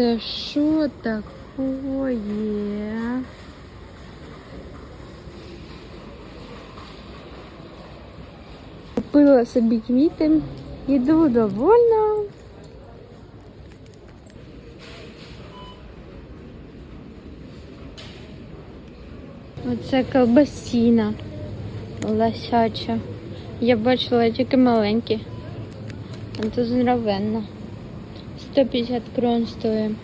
Це що такое? Купила собі квіти, іду довольна. Оце колбасіна лосяча. Я бачила тільки маленькі. Тут здоровенна. 150 крон стоїть.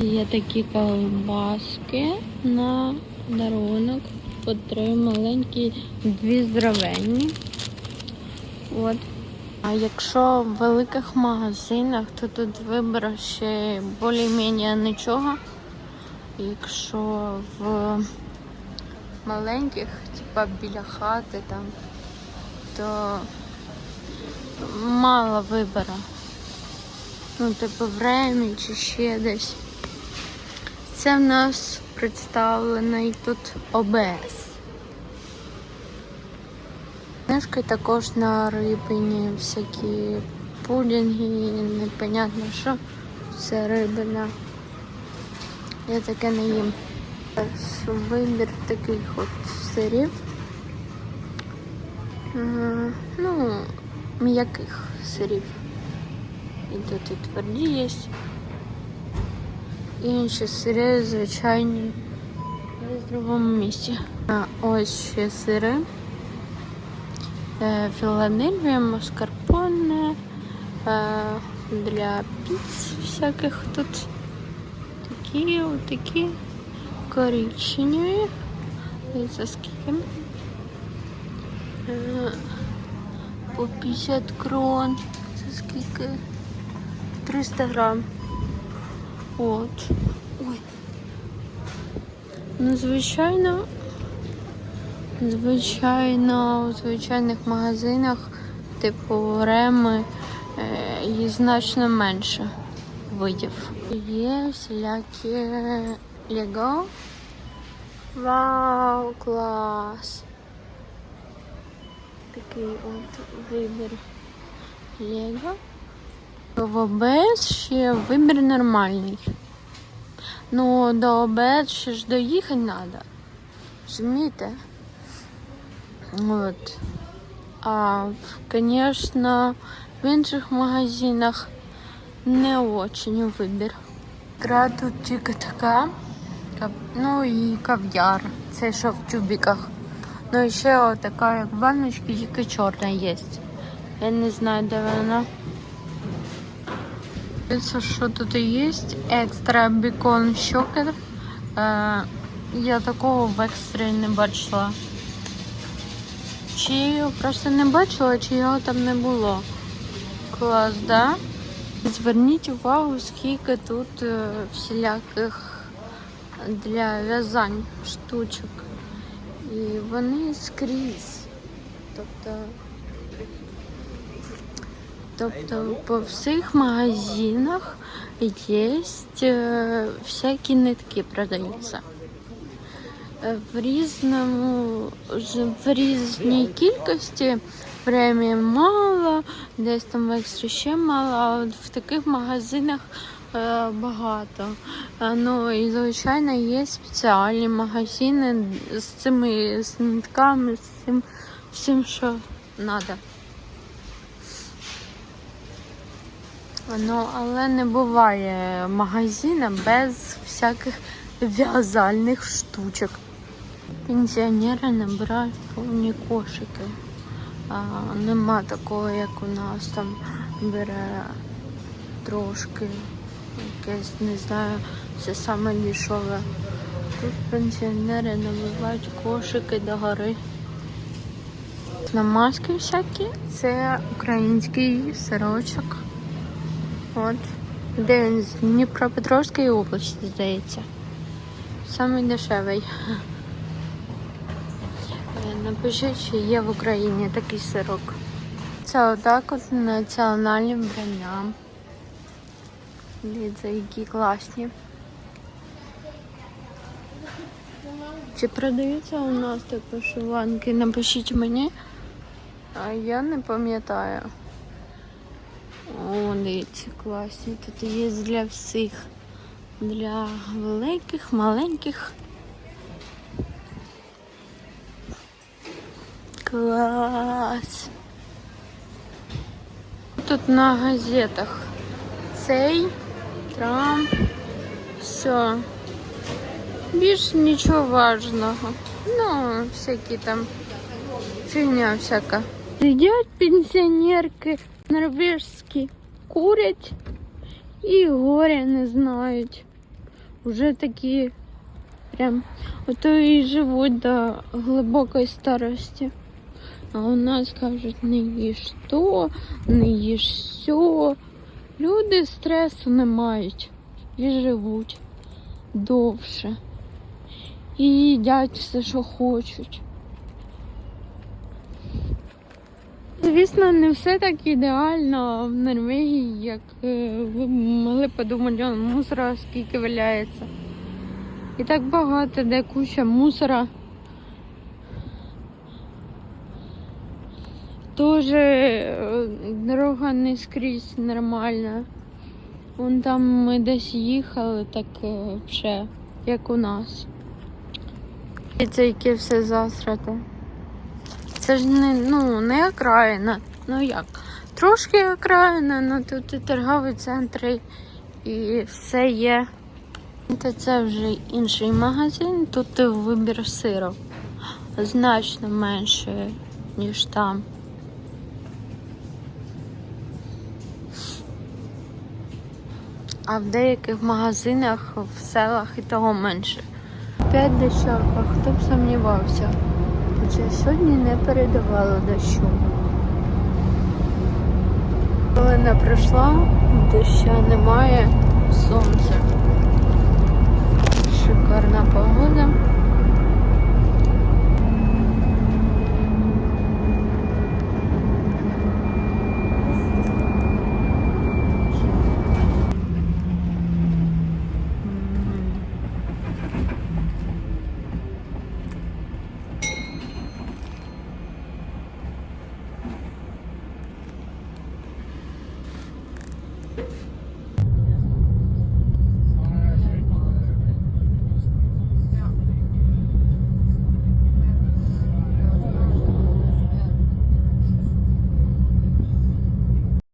Є такі колбаски на дарунок. По три маленькі, дві здоровенні. От. А якщо в великих магазинах, то тут вибір ще більш-менш нічого. Якщо в маленьких, типа біля хати там, то мало вибору. Ну, типу, времі чи ще десь. Це в нас представлений тут ОБС. Книжки також на рибині, всякі пудінги, непонятно що. Це рибина. Я таке не їм. Вибір таких от сирів. Ну, м'яких сирів. І тут і тверді є. Інші сири, звичайні, в другому місці. А ось ще сири. Е, Філадельфія, маскарпоне, е, для піц всяких тут такі, отакі коричневі. І за скільки? Е, По 50 крон. Це скільки? 300 грам. От. Ой. Ну, звичайно, звичайно, у звичайних магазинах, типу Реми, е, їх значно менше видів. Є всілякі Лего. Вау, клас! Такий от вибір Лего. В ОБС ще вибір нормальний. Ну, до ОБС ще ж доїхати треба. Розумієте? От. А, звісно, в інших магазинах не очень вибір. Ікра тут тільки така. Ну і кав'яр. Це що в тюбіках. Ну і ще отака, як баночки, тільки чорна є. Я не знаю, де вона. Дивіться, що тут є. Екстра бікон шокер. Е, я такого в екстрі не бачила. Чи я його просто не бачила, чи його там не було. Клас, да? Зверніть увагу, скільки тут е, всіляких для в'язань штучок. І вони скрізь. Тобто, тобто по всіх магазинах є е, всякі нитки продаються. Е, В різному в різній кількості премії мало, десь там екстра ще мало, а от в таких магазинах багато. Е, Ну і звичайно є спеціальні магазини з цими з нитками, з цим всім, що треба. Ну, але не буває магазина без всяких в'язальних штучок. Пенсіонери набирають повні кошики. А, нема такого, як у нас там бере трошки якесь, не знаю, все саме дешеве. Тут пенсіонери набивають кошики до гори. Намазки всякі. Це український сирочок. От. Де він з Дніпропетровської області, здається. Самий дешевий. Е, Напишіть, чи є в Україні такий сирок. Це отак от національні вбрання. Дивіться, які класні. Чи продаються у нас так вишиванки? Напишіть мені. А я не пам'ятаю. О, дивіться, класні. Тут є для всіх. Для великих, маленьких. Клас. Тут на газетах цей Трамп. Все. Більш нічого важного. Ну, всякі там фігня всяка. Сидять пенсіонерки норвежські, курять і горя не знають. Уже такі прям ото і живуть до глибокої старості. А у нас кажуть, не їж то, не їж сьо. Люди стресу не мають і живуть довше. І їдять все, що хочуть. Звісно, не все так ідеально в Норвегії, як е, ви могли подумати, мусора скільки валяється. І так багато, де куча мусора. Тоже е, дорога не скрізь нормальна. Вон там ми десь їхали, так е, ще, як у нас. І це яке все засрате. Це ж не, ну, не окраїна. Ну як? Трошки окраїна, але тут і торгові центри і все є. Та це вже інший магазин, тут вибір сиру значно менше, ніж там. А в деяких магазинах в селах і того менше. П'ять дощах, хто б сумнівався. Хоча сьогодні не передавало дощу. Хвилина пройшла, доща немає, сонце. Шикарна погода.